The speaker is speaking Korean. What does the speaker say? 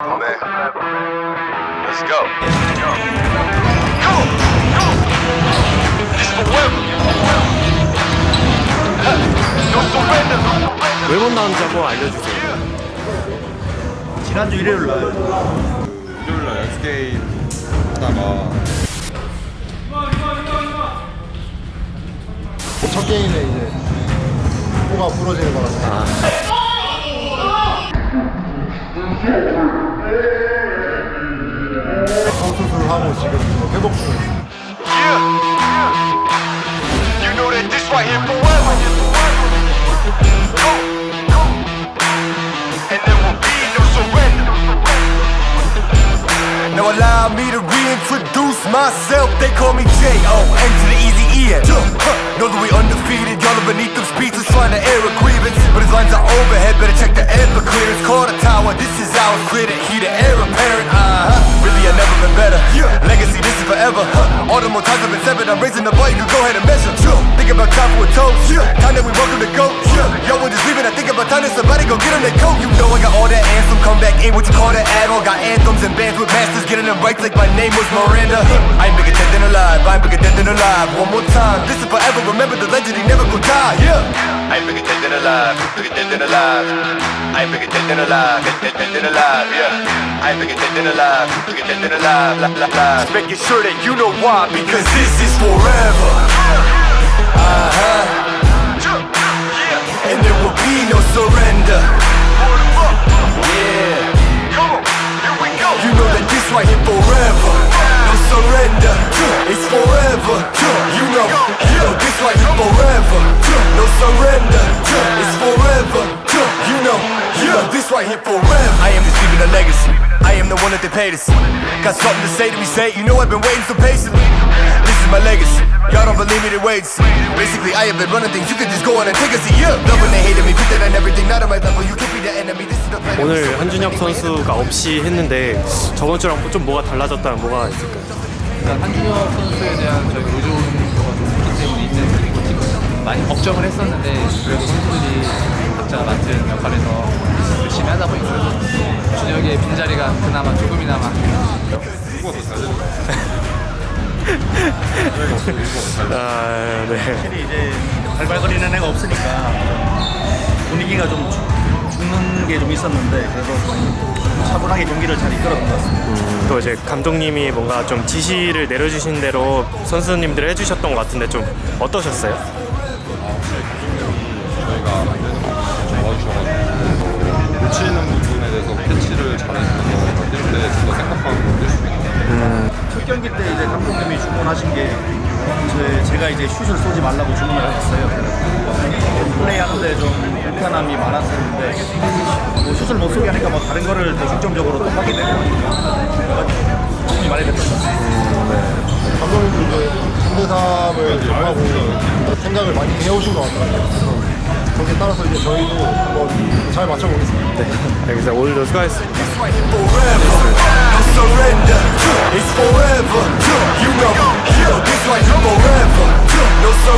man. Let's go. Go! Go! This forever. No surrender. 왜못 나오는지 한번 알려주세요. 지난주 일요일 날 일요일날 연습 게임 하다가 첫 게임에 이제 코가 부러지는 거라서 성수술 하고 지금 회복 중입니다. Yeah. You know that this right here forever. Go! Go! And there will be no surrender. Now allow me to reintroduce myself. They call me J.O. N to Seven, 7, I'm raising the bar, you can go ahead and measure. Yeah. Think about time for a toast. Yeah. Time that we welcome through the goat. Yeah. Yo, we're just leaving, I think about time that somebody go get on that coat. You know I got all that anthem, come back in, what you call that add. Got anthems and bands with masters, getting them right like my name was Miranda. I ain't bigger than a dead than alive. I ain't bigger dead than alive. Dead, dead, dead than alive. Yeah. I ain't bigger dead alive. Bigger dead than alive. La, la, la. Just making sure that you know why. Because this is forever. Uh huh. And there will be no surrender. This right here forever. I am just leaving a legacy. I am the one that they paid us. Got something to say to me, say. You know I've been waiting so patiently. This is my legacy. Y'all don't believe me, then wait. and see. Basically, I have been running things. You can just go on and take a seat. Yeah. Love when they hated me, put that on everything. Not on my level. You can't be the enemy. This is the plan. 오늘 한준혁 선수가 없이 했는데 저번 주랑 좀 뭐가 달라졌다면 뭐가 있을까요? 일단 한준혁 선수에 대한 저희 의존도가 좀 있기 때문에 지금 많이 걱정을 했었는데 그래도 그나마 조금이나마 누가 더 잘 되는 거야? 준혁이 없어 누가 더잘 돼? 아, 네. 확실히 이제 발발거리는 애가 없으니까 분위기가 좀 죽- 죽는 게 좀 있었는데 그래도 좀 차분하게 경기를 잘 이끌었던 것 같습니다. 또 이제 감독님이 뭔가 좀 지시를 내려주신 대로 선수님들 해주셨던 것 같은데 좀 어떠셨어요? 좀더 생각하고 있게 첫 경기 때 이제 감독님이 주문하신 게 제, 제가 이제 슛을 쏘지 말라고 주문을 하셨어요. 플레이하는데 좀 불편함이 많았었는데 뭐 슛을 못 쏘게 하니까 뭐 다른 거를 더 중점적으로 또 하게 되고 도움이 많이 됐던 것 같습니다. 감독님도 이제 3대3을 정하고 생각을 많이 해오신 것 같더라고요. 거기에 따라서 이제 저희도 한번 잘 맞춰보겠습니다. 알겠습니다. 오늘도 수고하셨습니다. No surrender.